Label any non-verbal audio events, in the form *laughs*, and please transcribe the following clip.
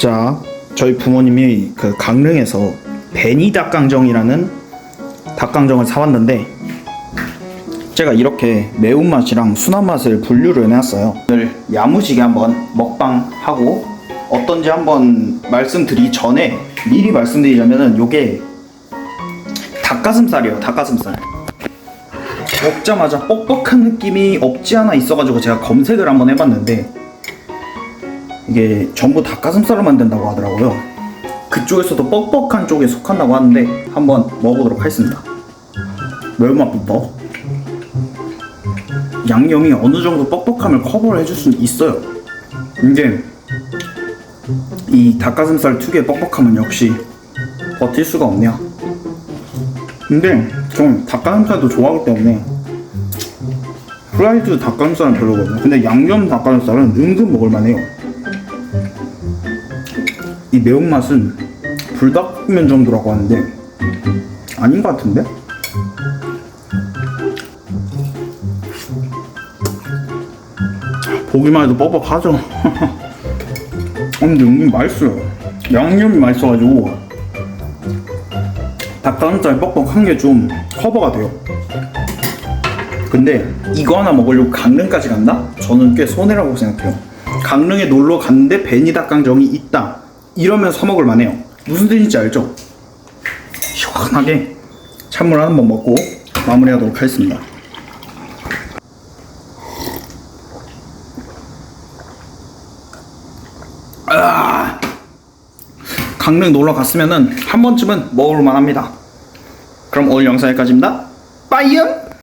자, 저희 부모님이 그 강릉에서 베니 닭강정이라는 닭강정을 사왔는데 제가 이렇게 매운맛이랑 순한맛을 분류를 해놨어요. 오늘 야무지게 한번 먹방하고 어떤지 한번 말씀드리기 전에 미리 말씀드리자면은 요게 닭가슴살이에요. 닭가슴살. 먹자마자 뻑뻑한 느낌이 없지 않아 있어가지고 제가 검색을 한번 해봤는데 이게 전부 닭가슴살로 만든다고 하더라고요. 그쪽에서도 뻑뻑한 쪽에 속한다고 하는데 한번 먹어보도록 하겠습니다. 매운맛부터 양념이 어느 정도 뻑뻑함을 커버를 해줄 수는 있어요. 근데 이 닭가슴살 특유의 뻑뻑함은 역시 버틸 수가 없네요. 근데 좀 닭가슴살도 좋아하기 때문에 프라이드 닭가슴살은 별로거든요. 근데 양념 닭가슴살은 은근 먹을만해요. 이 매운맛은 불닭면 정도라고 하는데 아닌 것 같은데? 보기만 해도 뻑뻑하죠. *laughs* 근데 은근 맛있어요. 양념이 맛있어가지고 닭가슴살 뻑뻑한 게 좀 커버가 돼요. 근데 이거 하나 먹으려고 강릉까지 간다? 저는 꽤 손해라고 생각해요. 강릉에 놀러 갔는데 베니 닭강정이 있다. 이러면 사 먹을 만해요. 무슨 뜻인지 알죠? 시원하게 찬물 한 번 먹고 마무리하도록 하겠습니다. 아, 강릉 놀러 갔으면은 한 번쯤은 먹을 만합니다. 그럼 오늘 영상 여기까지입니다. 빠이요!